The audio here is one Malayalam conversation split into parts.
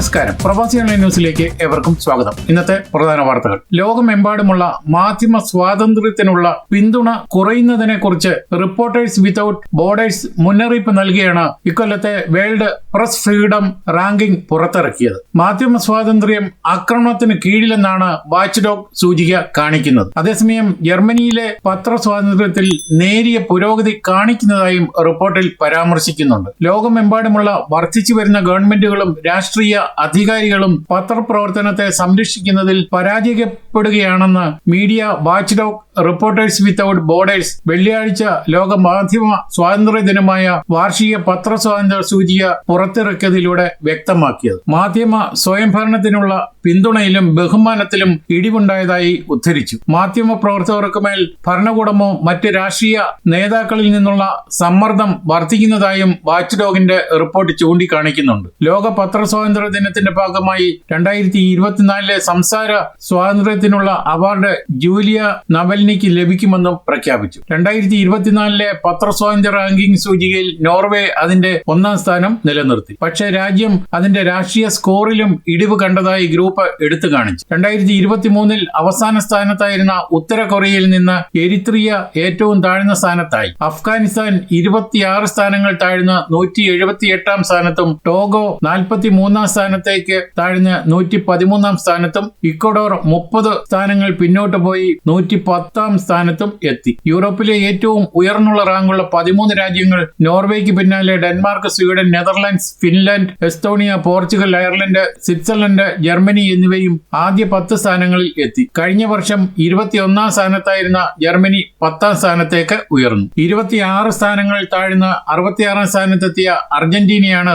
നമസ്കാരം. പ്രവാസി ഓൺലൈൻ ന്യൂസിലേക്ക് ഏവർക്കും സ്വാഗതം. ഇന്നത്തെ പ്രധാന വാർത്തകൾ. ലോകമെമ്പാടുമുള്ള മാധ്യമ സ്വാതന്ത്ര്യത്തിനുള്ള പിന്തുണ കുറയുന്നതിനെ കുറിച്ച് റിപ്പോർട്ടേഴ്സ് വിതൌട്ട് ബോർഡേഴ്സ് മുന്നറിയിപ്പ് നൽകിയാണ് ഇക്കൊല്ലത്തെ വേൾഡ് പ്രസ് ഫ്രീഡം റാങ്കിംഗ് പുറത്തിറക്കിയത്. മാധ്യമ സ്വാതന്ത്ര്യം ആക്രമണത്തിന് കീഴിലെന്നാണ് വാച്ച് ഡോഗ് സൂചിക കാണിക്കുന്നത്. അതേസമയം ജർമ്മനിയിലെ പത്ര സ്വാതന്ത്ര്യത്തിൽ നേരിയ പുരോഗതി കാണിക്കുന്നതായും റിപ്പോർട്ടിൽ പരാമർശിക്കുന്നുണ്ട്. ലോകമെമ്പാടുമുള്ള വർദ്ധിച്ചു വരുന്ന ഗവൺമെന്റുകളും രാഷ്ട്രീയ അധികാരികളും പത്രപ്രവർത്തനത്തെ സംരക്ഷിക്കുന്നതിൽ പരാജയപ്പെടുകയാണെന്ന് media watchdog reporters without borders വെള്ളിയാഴ്ച ലോക മാധ്യമ സ്വാതന്ത്ര്യ ദിനമായ വാർഷിക പത്രസ്വാതന്ത്ര്യ സൂചിക പുറത്തിറക്കിയതിലൂടെ വ്യക്തമാക്കിയത്. മാധ്യമ സ്വയംഭരണത്തിനുള്ള പിന്തുണയിലും ബഹുമാനത്തിലും ഇടിവുണ്ടായതായി ഉദ്ധരിച്ചു. മാധ്യമ പ്രവർത്തകർക്ക് മേൽ ഭരണകൂടമോ മറ്റ് രാഷ്ട്രീയ നേതാക്കളിൽ നിന്നുള്ള സമ്മർദ്ദം വർദ്ധിക്കുന്നതായും വാച്ച് ഡോഗിന്റെ റിപ്പോർട്ട് ചൂണ്ടിക്കാണിക്കുന്നുണ്ട്. ലോക പത്ര സ്വാതന്ത്ര്യ ദിനത്തിന്റെ ഭാഗമായി രണ്ടായിരത്തി ഇരുപത്തിനാലിലെ സംസാര സ്വാതന്ത്ര്യത്തിനുള്ള അവാർഡ് ജൂലിയ നവൽനിക്ക് ലഭിക്കുമെന്നും പ്രഖ്യാപിച്ചു. രണ്ടായിരത്തി ഇരുപത്തിനാലിലെ പത്രസ്വാതന്ത്ര്യ റാങ്കിംഗ് സൂചികയിൽ നോർവേ അതിന്റെ ഒന്നാം സ്ഥാനം നിലനിർത്തി. പക്ഷേ രാജ്യം അതിന്റെ രാഷ്ട്രീയ സ്കോറിലും ഇടിവ് കണ്ടതായി ഗ്രൂപ്പ് എടുത്തു കാണിച്ചു. രണ്ടായിരത്തി ഇരുപത്തി മൂന്നിൽ അവസാന സ്ഥാനത്തായിരുന്ന ഉത്തര കൊറിയയിൽ നിന്ന് എരിത്രിയ ഏറ്റവും താഴ്ന്ന സ്ഥാനത്തായി. അഫ്ഗാനിസ്ഥാൻ ഇരുപത്തിയാറ് സ്ഥാനങ്ങൾ താഴ്ന്ന് നൂറ്റി എഴുപത്തി എട്ടാം സ്ഥാനത്തും ടോഗോ നാൽപ്പത്തി മൂന്നാം സ്ഥാനത്തേക്ക് താഴ്ന്ന് നൂറ്റി പതിമൂന്നാം സ്ഥാനത്തും ഇക്വഡോർ മുപ്പത് സ്ഥാനങ്ങൾ പിന്നോട്ട് പോയി നൂറ്റി പത്താം സ്ഥാനത്തും എത്തി. യൂറോപ്പിലെ ഏറ്റവും ഉയർന്നുള്ള റാങ്കുള്ള പതിമൂന്ന് രാജ്യങ്ങൾ നോർവേക്ക് പിന്നാലെ Denmark Sweden Netherlands Finland Estonia Portugal Ireland Switzerland Germany എന്നിവയും ആദ്യ പത്ത് സ്ഥാനങ്ങളിൽ എത്തി. കഴിഞ്ഞ വർഷം ഇരുപത്തിയൊന്നാം സ്ഥാനത്തായിരുന്ന ജർമ്മനി പത്താം സ്ഥാനത്തേക്ക് ഉയർന്നു. ഇരുപത്തിയാറ് സ്ഥാനങ്ങൾ താഴ്ന്ന അറുപത്തിയാറാം സ്ഥാനത്തെത്തിയ അർജന്റീനയാണ്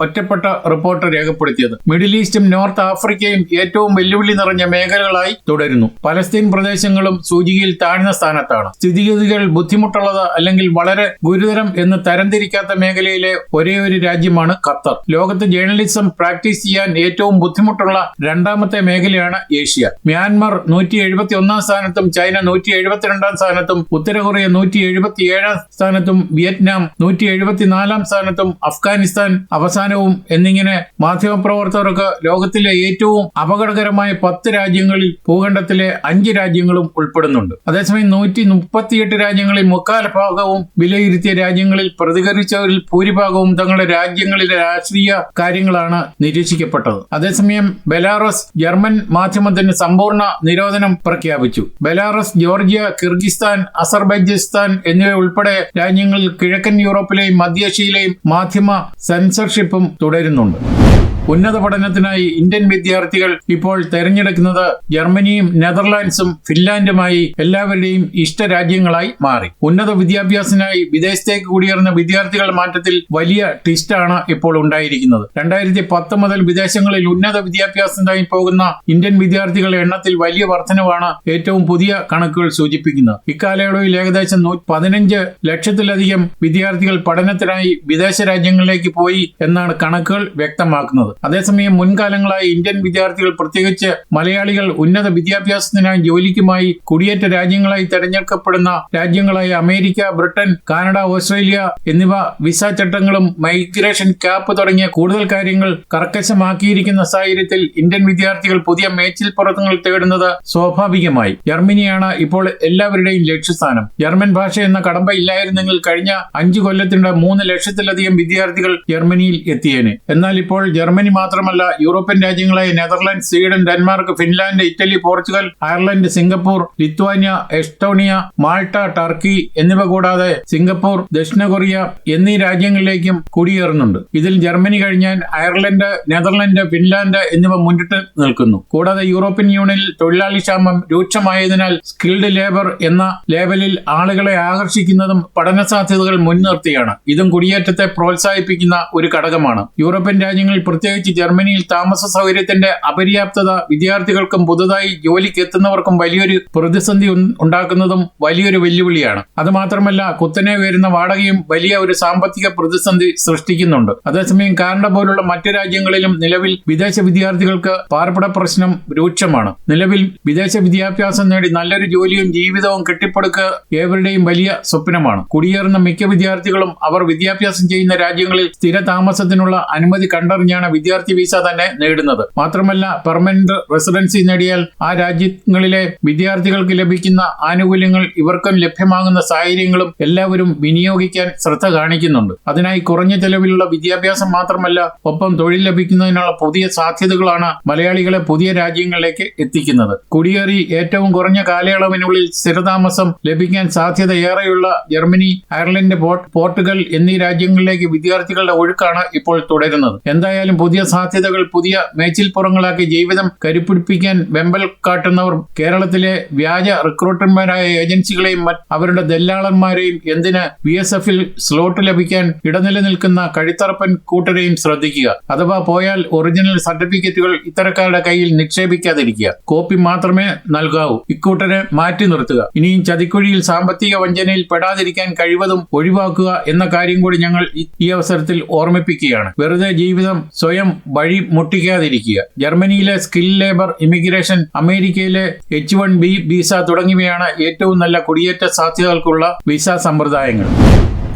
ഒറ്റപ്പെട്ട റിപ്പോർട്ട് രേഖപ്പെടുത്തിയത്. മിഡിൽ ഈസ്റ്റും നോർത്ത് ആഫ്രിക്കയും ഏറ്റവും വെല്ലുവിളി നിറഞ്ഞ മേഖലകളായി തുടരുന്നു. പലസ്തീൻ പ്രദേശങ്ങളും സൂചികയിൽ താഴ്ന്ന സ്ഥാനത്താണ്. സ്ഥിതിഗതികൾ ബുദ്ധിമുട്ടുള്ളത് അല്ലെങ്കിൽ വളരെ ഗുരുതരം എന്ന് തരംതിരിക്കാത്ത മേഖലയിലെ ഒരേ ഒരു രാജ്യമാണ് ഖത്തർ. ലോകത്ത് ജേർണലിസം പ്രാക്ടീസ് ചെയ്യാൻ ഏറ്റവും ബുദ്ധിമുട്ടുള്ള രണ്ടാമത്തെ മേഖലയാണ് ഏഷ്യ. മ്യാൻമർ നൂറ്റി എഴുപത്തി ഒന്നാം സ്ഥാനത്തും ചൈന നൂറ്റി എഴുപത്തിരണ്ടാം സ്ഥാനത്തും ഉത്തര കൊറിയ നൂറ്റി എഴുപത്തി ഏഴാം സ്ഥാനത്തും വിയറ്റ്നാം നൂറ്റി എഴുപത്തിനാലാം സ്ഥാനത്തും അഫ്ഗാനിസ്ഥാൻ അവസാനവും എന്നിങ്ങനെ മാധ്യമപ്രവർത്തകർക്ക് ലോകത്തിലെ ഏറ്റവും അപകടകരമായ പത്ത് രാജ്യങ്ങളിൽ ഭൂഖണ്ഡത്തിലെ അഞ്ച് രാജ്യങ്ങളും ഉൾപ്പെടുന്നുണ്ട്. അതേസമയം നൂറ്റി മുപ്പത്തിയെട്ട് രാജ്യങ്ങളിൽ മുക്കാൽ ഭാഗവും വിലയിരുത്തിയ രാജ്യങ്ങളിൽ പ്രതികരിച്ചവരിൽ ഭൂരിഭാഗവും തങ്ങളുടെ രാജ്യങ്ങളിലെ രാഷ്ട്രീയ കാര്യങ്ങളാണ് നിരീക്ഷിക്കപ്പെട്ടത്. അതേസമയം ബെലാറസ് ജർമ്മൻ മാധ്യമത്തിന് സമ്പൂർണ നിരോധനം പ്രഖ്യാപിച്ചു. ബെലാറസ് ജോർജിയ കിർഗിസ്ഥാൻ അസർബൈജാൻ എന്നിവ ഉൾപ്പെടെ രാജ്യങ്ങളിൽ കിഴക്കൻ യൂറോപ്പിലെയും മധ്യേഷ്യയിലെയും മാധ്യമ സെൻസർഷിപ്പും തുടരുന്നുണ്ട്. ഉന്നത പഠനത്തിനായി ഇന്ത്യൻ വിദ്യാർത്ഥികൾ ഇപ്പോൾ തെരഞ്ഞെടുക്കുന്നത് ജർമ്മനിയും നെതർലാൻഡ്സും ഫിൻലാൻഡുമായി എല്ലാവരുടെയും ഇഷ്ട രാജ്യങ്ങളായി മാറി. ഉന്നത വിദ്യാഭ്യാസത്തിനായി വിദേശത്തേക്ക് കുടിയേറുന്ന വിദ്യാർത്ഥികൾ മാറ്റത്തിൽ വലിയ ട്വിസ്റ്റാണ് ഇപ്പോൾ ഉണ്ടായിരിക്കുന്നത്. രണ്ടായിരത്തി പത്ത് മുതൽ വിദേശങ്ങളിൽ ഉന്നത വിദ്യാഭ്യാസത്തിനായി പോകുന്ന ഇന്ത്യൻ വിദ്യാർത്ഥികളുടെ എണ്ണത്തിൽ വലിയ വർധനവാണ് ഏറ്റവും പുതിയ കണക്കുകൾ സൂചിപ്പിക്കുന്നത്. ഇക്കാലയളവിൽ ഏകദേശം പതിനഞ്ച് ലക്ഷത്തിലധികം വിദ്യാർത്ഥികൾ പഠനത്തിനായി വിദേശ രാജ്യങ്ങളിലേക്ക് പോയി എന്നാണ് കണക്കുകൾ വ്യക്തമാക്കുന്നത്. അതേസമയം മുൻകാലങ്ങളായി ഇന്ത്യൻ വിദ്യാർത്ഥികൾ പ്രത്യേകിച്ച് മലയാളികൾ ഉന്നത വിദ്യാഭ്യാസത്തിനായി ജോലിക്കുമായി കുടിയേറ്റ രാജ്യങ്ങളായി തെരഞ്ഞെടുക്കപ്പെടുന്ന രാജ്യങ്ങളായ അമേരിക്ക ബ്രിട്ടൻ കാനഡ ഓസ്ട്രേലിയ എന്നിവ വിസ ചട്ടങ്ങളും മൈഗ്രേഷൻ ക്യാപ്പ് തുടങ്ങിയ കൂടുതൽ കാര്യങ്ങൾ കർക്കശമാക്കിയിരിക്കുന്ന സാഹചര്യത്തിൽ ഇന്ത്യൻ വിദ്യാർത്ഥികൾ പുതിയ മേച്ചിൽ മേച്ചിൽപ്പുറത്തുകൾ തേടുന്നത് സ്വാഭാവികമായി. ജർമ്മനിയാണ് ഇപ്പോൾ എല്ലാവരുടെയും ലക്ഷ്യസ്ഥാനം. ജർമ്മൻ ഭാഷ എന്ന കടമ്പ ഇല്ലായിരുന്നെങ്കിൽ കഴിഞ്ഞ അഞ്ചു കൊല്ലത്തിനിടെ മൂന്ന് ലക്ഷത്തിലധികം വിദ്യാർത്ഥികൾ ജർമ്മനിയിൽ എത്തിയേനെ. എന്നാൽ ഇപ്പോൾ ജർമ്മനി മാത്രമല്ല European രാജ്യങ്ങളായ Netherland Sweden Denmark Finland Italy Portugal Ireland Singapore Lithuania Estonia Malta Turkey എന്നിവ കൂടാതെ സിംഗപ്പൂർ ദക്ഷിണ കൊറിയ എന്നീ രാജ്യങ്ങളിലേക്കും കുടിയേറുന്നുണ്ട്. ഇതിൽ ജർമ്മനി കഴിഞ്ഞാൽ അയർലൻഡ് നെതർലൻഡ് ഫിൻലാൻഡ് എന്നിവ മുന്നിട്ട് നിൽക്കുന്നു. കൂടാതെ യൂറോപ്യൻ യൂണിയനിൽ തൊഴിലാളി ക്ഷാമം രൂക്ഷമായതിനാൽ സ്കിൽഡ് ലേബർ എന്ന ലേബലിൽ ആളുകളെ ആകർഷിക്കുന്നതും പഠന സാധ്യതകൾ മുൻനിർത്തിയാണ്. ഇതും കുടിയേറ്റത്തെ പ്രോത്സാഹിപ്പിക്കുന്ന ഒരു ഘടകമാണ്. യൂറോപ്യൻ രാജ്യങ്ങളിൽ പ്രത്യേകിച്ച് ജർമ്മനിയിൽ താമസ സൗകര്യത്തിന്റെ അപര്യാപ്തത വിദ്യാർത്ഥികൾക്കും പുതുതായി ജോലിക്ക് എത്തുന്നവർക്കും വലിയൊരു പ്രതിസന്ധി ഉണ്ടാക്കുന്നതും വലിയൊരു വെല്ലുവിളിയാണ്. അതുമാത്രമല്ല കുത്തനെ ഉയരുന്ന വാടകയും വലിയ ഒരു സാമ്പത്തിക പ്രതിസന്ധി സൃഷ്ടിക്കുന്നുണ്ട്. അതേസമയം കാനഡ പോലുള്ള മറ്റു രാജ്യങ്ങളിലും നിലവിൽ വിദേശ വിദ്യാർത്ഥികൾക്ക് പാർപ്പിട പ്രശ്നം രൂക്ഷമാണ്. നിലവിൽ വിദേശ വിദ്യാഭ്യാസം നേടി നല്ലൊരു ജോലിയും ജീവിതവും കെട്ടിപ്പടുക്കുക ഏവരുടെയും വലിയ സ്വപ്നമാണ്. കുടിയേറുന്ന മിക്ക വിദ്യാർത്ഥികളും അവർ വിദ്യാഭ്യാസം ചെയ്യുന്ന രാജ്യങ്ങളിൽ സ്ഥിര താമസത്തിനുള്ള അനുമതി കണ്ടറിഞ്ഞാണ് വിദ്യാർത്ഥി വിസ തന്നെ നേടുന്നത്. മാത്രമല്ല പെർമനന്റ് റെസിഡൻസി നേടിയാൽ ആ രാജ്യങ്ങളിലെ വിദ്യാർത്ഥികൾക്ക് ലഭിക്കുന്ന ആനുകൂല്യങ്ങൾ ഇവർക്കും ലഭ്യമാകുന്ന സാഹചര്യങ്ങളും എല്ലാവരും വിനിയോഗിക്കാൻ ശ്രദ്ധ കാണിക്കുന്നുണ്ട്. അതിനായി കുറഞ്ഞ ചെലവിലുള്ള വിദ്യാഭ്യാസം മാത്രമല്ല ഒപ്പം തൊഴിൽ ലഭിക്കുന്നതിനുള്ള പുതിയ സാധ്യതകളാണ് മലയാളികളെ പുതിയ രാജ്യങ്ങളിലേക്ക് എത്തിക്കുന്നത്. കുടിയേറി ഏറ്റവും കുറഞ്ഞ കാലയളവിനുള്ളിൽ സ്ഥിരതാമസം ലഭിക്കാൻ സാധ്യത ഏറെയുള്ള ജർമ്മനി അയർലൻഡ് പോർട്ട് പോർട്ടുഗൽ എന്നീ രാജ്യങ്ങളിലേക്ക് വിദ്യാർത്ഥികളുടെ ഒഴുക്കാണ് ഇപ്പോൾ തുടരുന്നത്. എന്തായാലും പുതിയ സാധ്യതകൾ പുതിയ മേച്ചിൽപ്പുറങ്ങളാക്കി ജീവിതം കരുപ്പിടിപ്പിക്കാൻ വെമ്പൽ കാട്ടുന്നവർ കേരളത്തിലെ വ്യാജ റിക്രൂട്ടർമാരായ ഏജൻസികളെയും അവരുടെ ദല്ലാളന്മാരെയും എന്തിന് ബി എസ് എഫിൽ സ്ലോട്ട് ലഭിക്കാൻ ഇടനില നിൽക്കുന്ന കഴുത്തറപ്പൻ കൂട്ടരെയും ശ്രദ്ധിക്കുക. അഥവാ പോയാൽ ഒറിജിനൽ സർട്ടിഫിക്കറ്റുകൾ ഇത്തരക്കാരുടെ കയ്യിൽ നിക്ഷേപിക്കാതിരിക്കുക. കോപ്പി മാത്രമേ നൽകാവൂ. ഇക്കൂട്ടരെ മാറ്റി നിർത്തുക. ഇനിയും ചതിക്കുഴിയിൽ സാമ്പത്തിക വഞ്ചനയിൽ പെടാതിരിക്കാൻ കഴിവതും ഒഴിവാക്കുക എന്ന കാര്യം കൂടി ഞങ്ങൾ ഈ അവസരത്തിൽ ഓർമ്മിപ്പിക്കുകയാണ്. വെറുതെ ജീവിതം സ്വയം വഴി മുട്ടിക്കാതിരിക്കുക. ജർമ്മനിയിലെ സ്കിൽ ലേബർ ഇമിഗ്രേഷൻ അമേരിക്കയിലെ എച്ച് വൺ ബി വിസ തുടങ്ങിയവയാണ് ഏറ്റവും നല്ല കുടിയേറ്റ സാധ്യതകൾക്കുള്ള വിസ സമ്പ്രദായങ്ങൾ.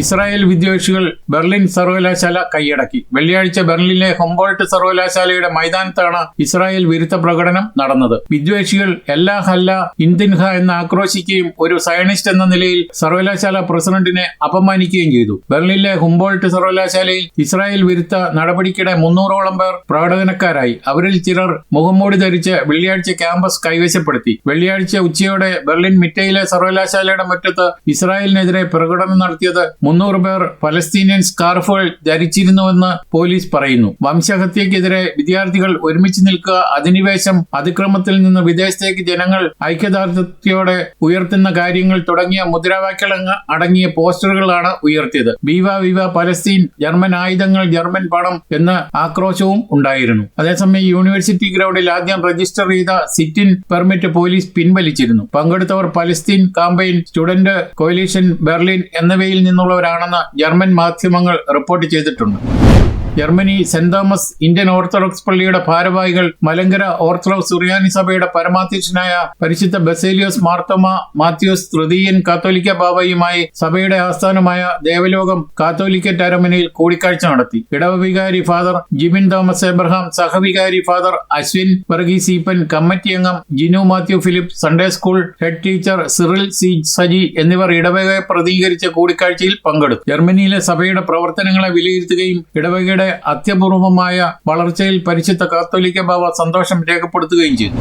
ഇസ്രായേൽ വിദ്വേഷികൾ ബെർലിൻ സർവകലാശാല കൈയടക്കി. വെള്ളിയാഴ്ച ബെർലിനിലെ ഹൊംബോൾട്ട് സർവകലാശാലയുടെ മൈതാനത്താണ് ഇസ്രായേൽ വിരുദ്ധ പ്രകടനം നടന്നത്. വിദ്വേഷികൾ എല്ലാ ഹല്ല ഇന്ത്യൻഹ എന്ന് ആക്രോശിക്കുകയും ഒരു സയനിസ്റ്റ് എന്ന നിലയിൽ സർവകലാശാല പ്രസിഡന്റിനെ അപമാനിക്കുകയും ചെയ്തു. ബെർലിനിലെ ഹുംബോൾട്ട് സർവകലാശാലയിൽ ഇസ്രായേൽ വിരുദ്ധ നടപടിക്കിടെ മുന്നൂറോളം പേർ പ്രകടനക്കാരായി. അവരിൽ ചിലർ മുഖംമൂടി ധരിച്ച് വെള്ളിയാഴ്ച ക്യാമ്പസ് കൈവശപ്പെടുത്തി. വെള്ളിയാഴ്ച ഉച്ചയോടെ ബെർലിൻ മിറ്റയിലെ സർവകലാശാലയുടെ മുറ്റത്ത് ഇസ്രായേലിനെതിരെ പ്രകടനം നടത്തിയത് മുന്നൂറ് പേർ പലസ്തീനിയൻ സ്കാർഫുകൾ ധരിച്ചിരുന്നുവെന്ന് പോലീസ് പറയുന്നു. വംശഹത്യക്കെതിരെ വിദ്യാർത്ഥികൾ ഒരുമിച്ച് നിൽക്കുക അധിനിവേശം അതിക്രമത്തിൽ നിന്ന് വിദേശത്തേക്ക് ജനങ്ങൾ ഐക്യദാർഢ്യത്തോടെ ഉയർത്തുന്ന കാര്യങ്ങൾ തുടങ്ങിയ മുദ്രാവാക്യങ്ങൾ അടങ്ങിയ പോസ്റ്ററുകളാണ് ഉയർത്തിയത്. വിവ വിവ പലസ്തീൻ ജർമ്മൻ ആയുധങ്ങൾ ജർമ്മൻ പണം എന്ന ആക്രോശവും ഉണ്ടായിരുന്നു. അതേസമയം യൂണിവേഴ്സിറ്റി ഗ്രൗണ്ടിൽ ആദ്യം രജിസ്റ്റർ ചെയ്ത സിറ്റിൻ പെർമിറ്റ് പോലീസ് പിൻവലിച്ചിരുന്നു. പങ്കെടുത്തവർ Palestine campaign student coalition Berlin എന്നിവയിൽ നിന്നുള്ളവരാണെന്ന് ജർമ്മൻ മാധ്യമങ്ങൾ റിപ്പോർട്ട് ചെയ്തിട്ടുണ്ട്. Germany saint Thomas Indian Orthodox പള്ളിയുടെ ഭാരവാഹികൾ മലങ്കര ഓർത്തഡോക്സ് സുറിയാനി സഭയുടെ പരമാധ്യക്ഷനായ പരിശുദ്ധ ബസേലിയോസ് മാർത്തോമ മാത്യൂസ് തൃതീയൻ കാത്തോലിക്ക ബാബയുമായി സഭയുടെ ആസ്ഥാനമായ ദേവലോകം കാത്തോലിക്കറ്റ് അരമനയിൽ കൂടിക്കാഴ്ച നടത്തി. ഇടവവികാരി ഫാദർ ജിമിൻ തോമസ് എബ്രഹാം സഹവികാരി ഫാദർ അശ്വിൻ വർഗീസ് ഈപ്പൻ കമ്മിറ്റി അംഗം Jinu Mathew Philip Sunday school head teacher Cyril C Saji എന്നിവർ ഇടവകയെ പ്രതികരിച്ച കൂടിക്കാഴ്ചയിൽ പങ്കെടുത്തു. ജർമ്മനിയിലെ സഭയുടെ പ്രവർത്തനങ്ങളെ വിലയിരുത്തുകയും ഇടവകയുടെ അത്യപൂർവമായ വളർച്ചയിൽ പരിശുദ്ധ കാത്തോലിക്ക ബാബ സന്തോഷം രേഖപ്പെടുത്തുകയും ചെയ്തു.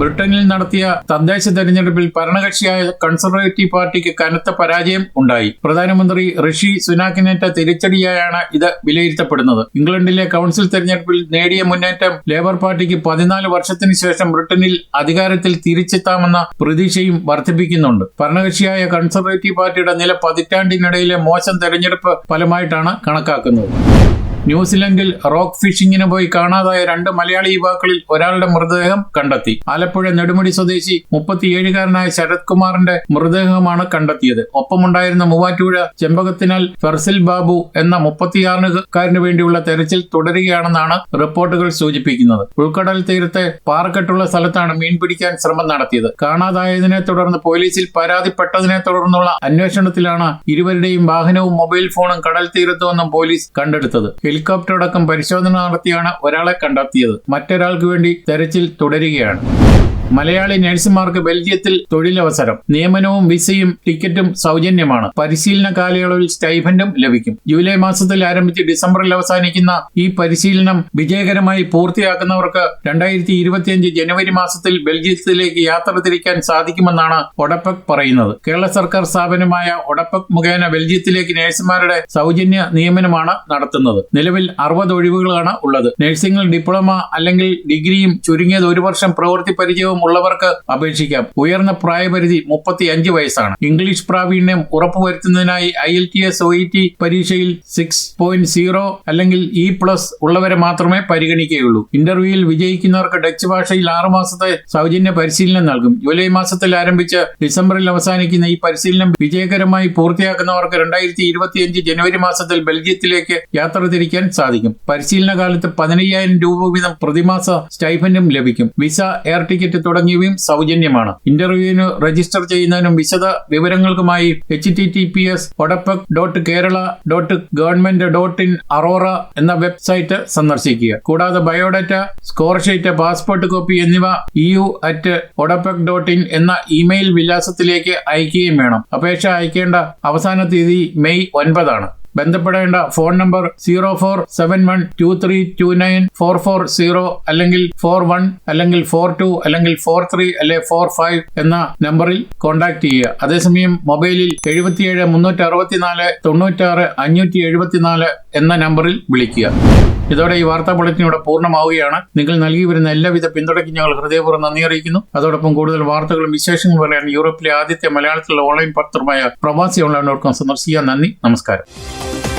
ബ്രിട്ടനിൽ നടത്തിയ തദ്ദേശ തെരഞ്ഞെടുപ്പിൽ ഭരണകക്ഷിയായ കൺസർവേറ്റീവ് പാർട്ടിക്ക് കനത്ത പരാജയം ഉണ്ടായി. പ്രധാനമന്ത്രി ഋഷി സുനാക്കിനേറ്റ തിരിച്ചടിയായാണ് ഇത് വിലയിരുത്തപ്പെടുന്നത്. ഇംഗ്ലണ്ടിലെ കൗൺസിൽ തെരഞ്ഞെടുപ്പിൽ നേടിയ മുന്നേറ്റം ലേബർ പാർട്ടിക്ക് പതിനാല് വർഷത്തിന് ശേഷം ബ്രിട്ടനിൽ അധികാരത്തിൽ തിരിച്ചെത്താമെന്ന പ്രതീക്ഷയും വർദ്ധിപ്പിക്കുന്നുണ്ട്. ഭരണകക്ഷിയായ കൺസർവേറ്റീവ് പാർട്ടിയുടെ നില പതിറ്റാണ്ടിനിടയിലെ മോശം തെരഞ്ഞെടുപ്പ് ഫലമായിട്ടാണ് കണക്കാക്കുന്നത്. ന്യൂസിലൻഡിൽ റോക്ക് ഫിഷിംഗിന് പോയി കാണാതായ രണ്ട് മലയാളി യുവാക്കളിൽ ഒരാളുടെ മൃതദേഹം കണ്ടെത്തി. ആലപ്പുഴ നെടുമുടി സ്വദേശി മുപ്പത്തിയേഴുകാരനായ ശരത് കുമാറിന്റെ മൃതദേഹമാണ് കണ്ടെത്തിയത്. ഒപ്പമുണ്ടായിരുന്ന മൂവാറ്റുപുഴ ചെമ്പകത്തിനാൽ ഫെർസിൽ ബാബു എന്ന മുപ്പത്തിയാറുകാരന് വേണ്ടിയുള്ള തെരച്ചിൽ തുടരുകയാണെന്നാണ് റിപ്പോർട്ടുകൾ സൂചിപ്പിക്കുന്നത്. ഉൾക്കടൽ തീരത്തെ പാറക്കെട്ടുള്ള സ്ഥലത്താണ് മീൻ പിടിക്കാൻ ശ്രമം നടത്തിയത്. കാണാതായതിനെ തുടർന്ന് പോലീസിൽ പരാതിപ്പെട്ടതിനെ തുടർന്നുള്ള അന്വേഷണത്തിലാണ് ഇരുവരുടെയും വാഹനവും മൊബൈൽ ഫോണും കടൽ തീരത്തുവെന്നും പോലീസ് കണ്ടെടുത്തത്. ഹെലികോപ്റ്റർ അടക്കം പരിശോധന നടത്തിയാണ് ഒരാളെ കണ്ടെത്തിയത്. മറ്റൊരാൾക്ക് വേണ്ടി തെരച്ചിൽ തുടരുകയാണ്. മലയാളി നഴ്സുമാർക്ക് ബെൽജിയത്തിൽ തൊഴിലവസരം. നിയമനവും വിസയും ടിക്കറ്റും സൗജന്യമാണ്. പരിശീലന കാലയളവിൽ സ്റ്റൈഫൻഡും ലഭിക്കും. ജൂലൈ മാസത്തിൽ ആരംഭിച്ച് ഡിസംബറിൽ അവസാനിക്കുന്ന ഈ പരിശീലനം വിജയകരമായി പൂർത്തിയാക്കുന്നവർക്ക് രണ്ടായിരത്തി ഇരുപത്തിയഞ്ച് ജനുവരി മാസത്തിൽ ബെൽജിയത്തിലേക്ക് യാത്ര തിരിക്കാൻ സാധിക്കുമെന്നാണ് ഒടപ്പക് പറയുന്നത്. കേരള സർക്കാർ സ്ഥാപനമായ ഒടപ്പക് മുഖേന ബെൽജിയത്തിലേക്ക് നഴ്സുമാരുടെ സൗജന്യ നിയമനമാണ് നടത്തുന്നത്. നിലവിൽ അറുപത് ഒഴിവുകളാണ് ഉള്ളത്. നഴ്സിംഗിൽ ഡിപ്ലോമ അല്ലെങ്കിൽ ഡിഗ്രിയും ചുരുങ്ങിയത് ഒരു വർഷം പ്രവൃത്തി പരിചയവും ഉള്ളവർക്ക് അപേക്ഷിക്കാം. ഉയർന്ന പ്രായപരിധി മുപ്പത്തി അഞ്ച് വയസ്സാണ്. ഇംഗ്ലീഷ് പ്രാവീണ്യം ഉറപ്പുവരുത്തുന്നതിനായി I L T S O E T പരീക്ഷയിൽ സിക്സ് പോയിന്റ് സീറോ അല്ലെങ്കിൽ ഇ പ്ലസ് ഉള്ളവരെ മാത്രമേ പരിഗണിക്കുകയുള്ളൂ. ഇന്റർവ്യൂവിൽ വിജയിക്കുന്നവർക്ക് ഡച്ച് ഭാഷയിൽ ആറു മാസത്തെ സൗജന്യ പരിശീലനം നൽകും. ജൂലൈ മാസത്തിൽ ആരംഭിച്ച് ഡിസംബറിൽ അവസാനിക്കുന്ന ഈ പരിശീലനം വിജയകരമായി പൂർത്തിയാക്കുന്നവർക്ക് രണ്ടായിരത്തി ഇരുപത്തിയഞ്ച് ജനുവരി മാസത്തിൽ ബെൽജിയത്തിലേക്ക് യാത്ര തിരിക്കാൻ സാധിക്കും. പരിശീലന കാലത്ത് പതിനയ്യായിരം രൂപ വീതം പ്രതിമാസ സ്റ്റൈഫൻഡും ലഭിക്കും. വിസ എയർ ടിക്കറ്റ് തുടങ്ങിയവയും സൗജന്യമാണ്. ഇന്റർവ്യൂവിന് രജിസ്റ്റർ ചെയ്യുന്നതിനും വിശദ വിവരങ്ങൾക്കുമായി H T T P S odepc dot Kerala dot government dot in Arora എന്ന വെബ്സൈറ്റ് സന്ദർശിക്കുക. കൂടാതെ biodata score sheet passport copy എന്നിവ EU at odepc dot in എന്ന ഇമെയിൽ വിലാസത്തിലേക്ക് അയക്കുകയും വേണം. അപേക്ഷ അയക്കേണ്ട അവസാന തീയതി മെയ് ഒൻപതാണ്. ബന്ധപ്പെടേണ്ട phone number zero four seven one two three two nine four four zero അല്ലെങ്കിൽ ഫോർ വൺ അല്ലെങ്കിൽ ഫോർ ടു അല്ലെങ്കിൽ ഫോർ ത്രീ അല്ലെ ഫോർ ഫൈവ് എന്ന നമ്പറിൽ കോൺടാക്ട് ചെയ്യുക. അതേസമയം മൊബൈലിൽ എഴുപത്തിയേഴ് മുന്നൂറ്റി അറുപത്തിനാല് തൊണ്ണൂറ്റാറ് അഞ്ഞൂറ്റി എഴുപത്തിനാല് എന്ന നമ്പറിൽ വിളിക്കുക. ഇതോടെ ഈ വാർത്താ ബുള്ളറ്റിൻ ഇവിടെ പൂർണമാവുകയാണ്. നിങ്ങൾ നൽകി വരുന്ന എല്ലാവിധ പിന്തുണയ്ക്കും ഞങ്ങൾ ഹൃദയപൂർവം നന്ദി അറിയിക്കുന്നു. അതോടൊപ്പം കൂടുതൽ വാർത്തകളും വിശേഷങ്ങളും പറയാൻ യൂറോപ്പിലെ ആദ്യത്തെ മലയാളത്തിലുള്ള ഓൺലൈൻ പത്രമായ പ്രവാസി ഓൺലൈൻ സന്ദർശിക്കുക. നന്ദി. നമസ്കാരം. Bye.